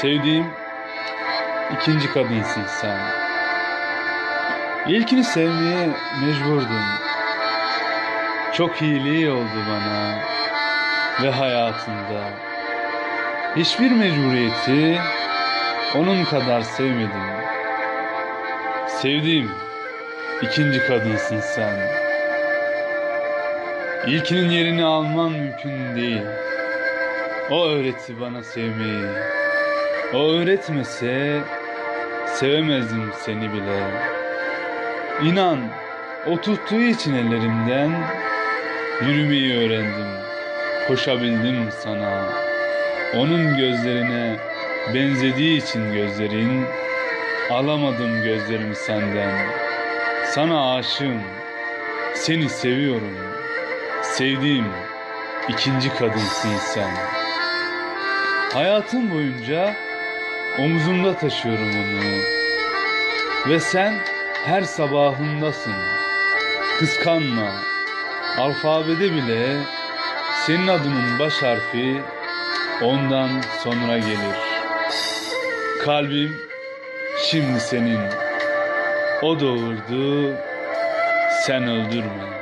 Sevdiğim ikinci kadınsın sen. İlkini sevmeye mecburdum. Çok iyiliği oldu bana ve hayatımda. Hiçbir mecburiyeti onun kadar sevmedim. Sevdiğim ikinci kadınsın sen. İlkinin yerini alman mümkün değil. O öğretti bana sevmeyi. O öğretmese sevemezdim seni bile. İnan o tuttuğu için ellerimden yürümeyi öğrendim. Koşabildim sana. Onun gözlerine benzediği için gözlerin alamadım gözlerimi senden. Sana aşığım. Seni seviyorum. Sevdiğim ikinci kadınsın sen. Hayatım boyunca omzumda taşıyorum onu. Ve sen her sabahındasın. Kıskanma. Alfabede bile senin adının baş harfi ondan sonra gelir. Kalbim şimdi senin. O doğurdu, sen öldürme.